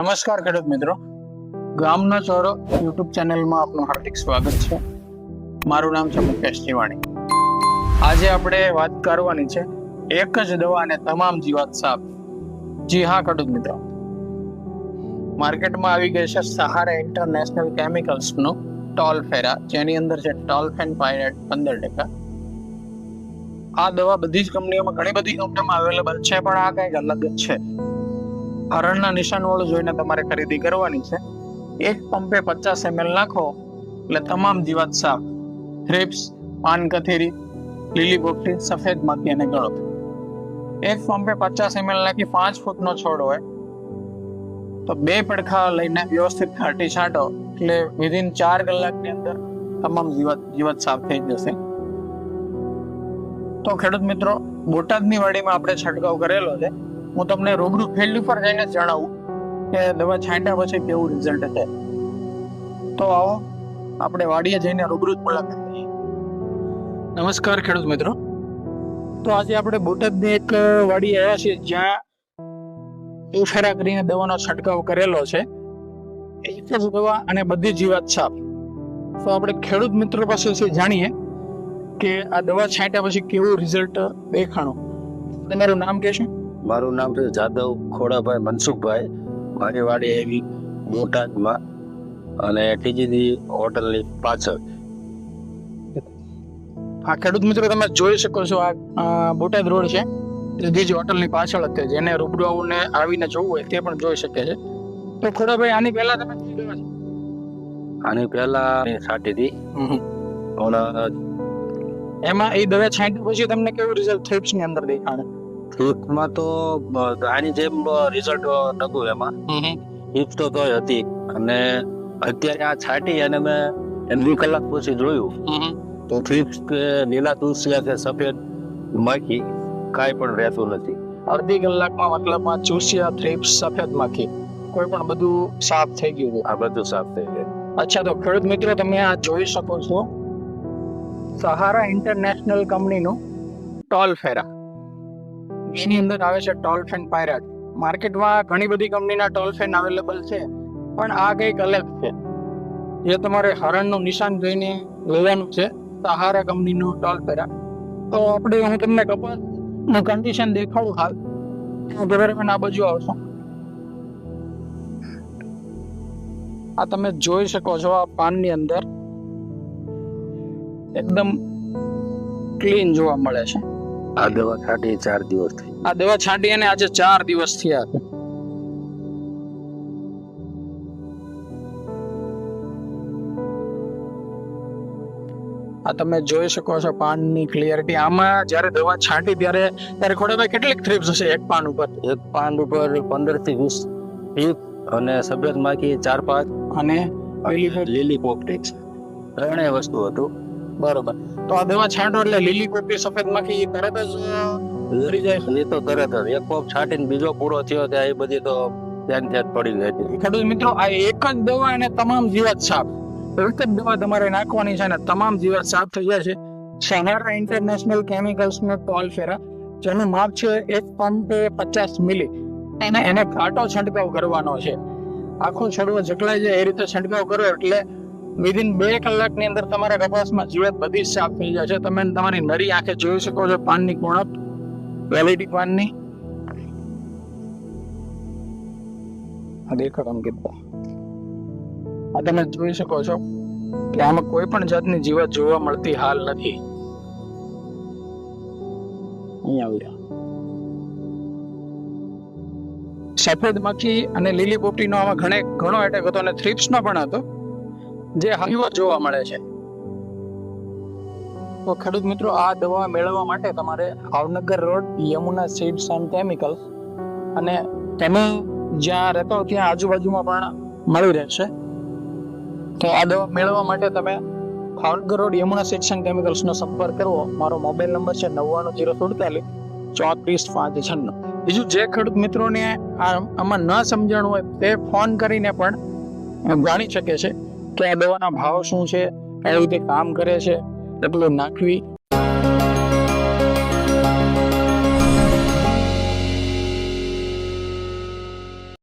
નમસ્કાર ખેડૂત મિત્રો. ગામનો ચોરો યુટ્યુબ ચેનલમાં આપનું હાર્દિક સ્વાગત છે. મારું નામ છે મુકેશ જીવાણી આજે આપણે વાત કરવાની છે એક જ દવા અને તમામ જીવાત સાફ જી હા, ખેડૂત મિત્રો. માર્કેટમાં આવી ગઈ છે સહારા ઇન્ટરનેશનલ કેમિકલ્સનું ટોલ ફેરા, જેની અંદર છે ટોલફેન પાયરેટ પંદર ટકા. આ દવા બધી જ કંપનીઓમાં ઘણી બધી કંપનીઓમાં અવેલેબલ છે, પણ આ કંઈક અલગ જ છે. હરણના નિશાન વાળું જોઈને તમારે ખરીદી કરવાની છે. એક પંપે પચાસ એમએલ નાખો, એટલે તમામ જીવાત સાફ થ્રિપ્સ પાન કથેરી, લીલી બોકટી સફેદ માખી અને ગળો. એક પંપે પચાસ એમએલ નાખી પાંચ ફૂટનો છોડ હોય, તો બે પડખા લઈને વ્યવસ્થિત ખાટી છાંટો, એટલે વિધિન ચાર કલાકની અંદર તમામ જીવાત જીવાત સાફ થઈ જશે. તો ખેડૂત મિત્રો, બોટાદની વાડીમાં આપણે છંટકાવ કરેલો છે. હું તમને રૂબરૂ ફિલ્ડ ઉપર જઈને જણાવું કે દવા છાંટ્યા પછી કેવું રિઝલ્ટ છે તો આવો આપણે વાડીએ જઈને રૂબરૂ મુલાકાત લઈએ. નમસ્કાર ખેડૂત મિત્રો. તો આજે આપણે બોટાદની એક વાડી આવ્યા છીએ જ્યાં ઉફેરા કરીને દવાનો છંટકાવ કરેલો છે. એક જ દવા અને બધી જીવાત સાફ તો આપણે ખેડૂત મિત્રો પાસેથી જાણીએ કે આ દવા છાંટ્યા પછી કેવું રિઝલ્ટ દેખાણું. તમારું નામ કે છે મારું નામ છે જાદવ ખોડાભાઈ મનસુખભાઈ. મારી વાડી એવી બોટાદમાં અને ટીજીની હોટલની પાછળ. હા ખેડૂત મિત્રો તમે જોઈ શકો છો આ બોટાદ રોડ છે. ત્રીજી હોટલની પાછળ જ જેને રૂબરૂ આવીને આવીને જોવું હોય તે પણ જોઈ શકે છે. તો ખોડાભાઈ આની પહેલા તમે? આની પહેલા છાંટી હતી. ઓલા એમાં એ દવા છાંટી પછી તમને કેવું રિઝલ્ટ થ્રિપ્સની અંદર દેખાડે થીપમાં તો આની જેમ રિઝલ્ટ નતું એમાં. થીપ્સ તો તોય હતી. અને અત્યારે આ છાંટી અને મેં એમ કલાક પછી જોયું. તો થીપ્સ કે લીલા તુલસી કે સફેદ માખી કાંઈ પણ રહેતું નથી. અડધી કલાકમાં મતલબમાં ચૂસિયા થ્રિપ્સ સફેદ માખી. કોઈ પણ બધું સાફ થઈ ગયું આ બધું સાફ થઈ ગયું. અચ્છા તો ખેડૂત મિત્રો તમે આ જોઈ શકો છો. સહારા ઇન્ટરનેશનલ કંપનીનું ટોલ ફેરા. એની અંદર આવે છે ટોલફેન પાયરેટ માર્કેટમાં ઘણી બધી કંપનીના ટોલફેન અવેલેબલ છે, પણ આ કંઈક અલગ છે. જે તમારે હરણનું નિશાન જોઈને લેવાનું છે, સહારા કંપનીનું ટોલ ફેરા તો આપણે, હું તમને કપાસનું કન્ડિશન દેખાડું હાલ. કેમેરામેન આ બાજુ આવશો. આ તમે જોઈ શકો છો આ પાનની અંદર. એકદમ ક્લીન જોવા મળે છે. આ દવા છાંટી ચાર દિવસ થઈ આ દવા છાંટી અને આજે ચાર દિવસ થયા છે. આ તમે જોઈ શકો છો પાનની ક્લિયરિટી આમાં જ્યારે દવા છાંટી ત્યારે ત્યારે ખોડાભાઈ કેટલીક થ્રીપ્સ હશે? એક પાન ઉપર? એક પાન ઉપર પંદરથી વીસ થ્રીપ અને સફેદ માખી ચાર પાંચ અને લીલી પોપટેક્સ પોપટી ત્રણેય વસ્તુ હતું. બરોબર. તો આ દવા છાંટો એટલે લીલી પોપી સફેદ માખી એ તરત જ મરી જાય છે. એ તો તરત જ. એક કોપ છાંટીને બીજો પૂરો થયો ત્યાં એ બધી તો ધ્યાન ધ્યાન પડી જાય છે ખેડૂત મિત્રો આ એક જ દવા અને તમામ જીવાત સાફ. એક જ દવા તમારે નાખવાની છે અને તમામ જીવાત સાફ થઈ જાય છે. સહારા ઇન્ટરનેશનલ કેમિકલ્સ નો ટોલ ફેરા જેનું માપ છે એક પંપે પચાસ મિલી. એને એને ઘાટો છંટકાવ કરવાનો છે. આખો છડવો જકલાઈ જાય એ રીતે છંટકાવ કરો એટલે વિધિન બે કલાકની અંદર તમારા કપાસમાં જીવાત બધી સાફ થઈ જશે તમે તમારી નરી આંખે જોઈ શકો છો પાનની ગુણપ વેલિડી પાનની. દેખો તમે કીધું આ તમે જોઈ શકો છો કે આમાં કોઈ પણ જાતની જીવાત જોવા મળતી હાલ નથી. અહીંયા આવી સફેદ મક્ખી અને લીલી પોપટીનો આમાં ઘણે ઘણો એટેક હતો અને થ્રિપ્સનો પણ હતો. જે હલવો જોવા મળે છે. તો ખેડૂત મિત્રો, આ દવા મેળવવા માટે તમારે Bhavnagar road, Yamuna seeds and chemical અને તમે જ્યાં રહેતો ત્યાં આજુબાજુમાં પણ મળી રહેશે. તો આ દવા મેળવવા માટે તમે Bhavnagar road, Yamuna seeds and કેમિકલ્સનો સંપર્ક કરવો મારો મોબાઈલ નંબર છે નવ્વાણું જીરો સુડતાલીસ ચોત્રીસ પાંચ છન્નું બીજું, જે ખેડૂત મિત્રોને આમાં ન સમજણ હોય, તે ફોન કરીને પણ જાણી શકે છે. કે આ દવાના ભાવ શું છે? કઈ રીતે કામ કરે છે? એટલે નાખવી